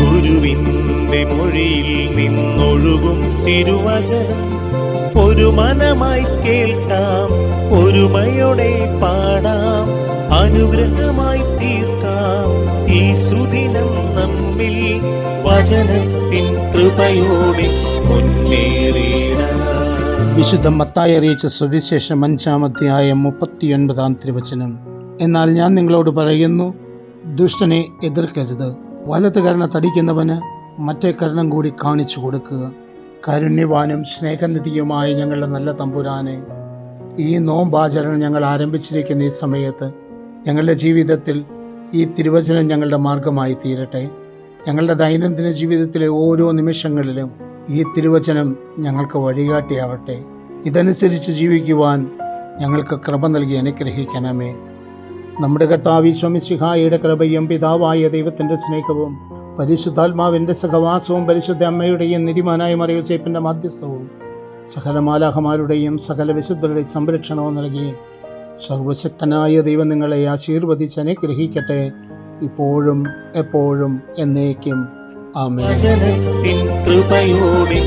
ഗുരുവിന്റെ മൊഴിയിൽ നിന്നൊഴുകും തിരുവചനം. ഒരു മനമായി കേൾക്കാം ഒരുമയോടെ പാടാം അനുഗ്രഹമായി തീർക്കാം. ഈ സുദിനം നമ്മിൽ വചനത്തിൻ കൃപയോടെ മുന്നേറിയിടാം വിശുദ്ധ മത്തായി അറിയിച്ച സുവിശേഷം അഞ്ചാം അധ്യായം മുപ്പത്തിയൊൻപതാം തിരുവചനം. എന്നാൽ ഞാൻ നിങ്ങളോട് പറയുന്നു ദുഷ്ടനെ എതിർക്കരുത്. വലത്ത് കരണ തടിക്കുന്നവന് മറ്റേ കരണം കൂടി കാണിച്ചു കൊടുക്കുക. കാരുണ്യവാനും സ്നേഹനിധിയുമായ ഞങ്ങളുടെ നല്ല തമ്പുരാനെ ഈ നോമ്പാചരണം ഞങ്ങൾ ആരംഭിച്ചിരിക്കുന്ന ഈ സമയത്ത് ഞങ്ങളുടെ ജീവിതത്തിൽ ഈ തിരുവചനം ഞങ്ങളുടെ മാർഗമായി തീരട്ടെ. ഞങ്ങളുടെ ദൈനംദിന ജീവിതത്തിലെ ഓരോ നിമിഷങ്ങളിലും ഈ തിരുവചനം ഞങ്ങൾക്ക് വഴികാട്ടിയാവട്ടെ. ഇതനുസരിച്ച് ജീവിക്കുവാൻ ഞങ്ങൾക്ക് കൃപ നൽകി അനുഗ്രഹിക്കണമേ. നമ്മുടെ കർത്താവ് സ്വാമിസിഹായുടെ കൃപയും പിതാവായ ദൈവത്തിന്റെ സ്നേഹവും പരിശുദ്ധാത്മാവിന്റെ സഹവാസവും പരിശുദ്ധ അമ്മയുടെയും നിരിമാനായ മറിയുസേപ്പിന്റെ മാധ്യസ്ഥവും സകല മാലാഹമാരുടെയും സകല വിശുദ്ധരുടെയും സംരക്ഷണവും നൽകി സർവശക്തനായ ദൈവം നിങ്ങളെ ആശീർവദിച്ച് അനുഗ്രഹിക്കട്ടെ. ഇപ്പോഴും എപ്പോഴും എന്നേക്കും. വചനത്തിൻ കൃപയോടെ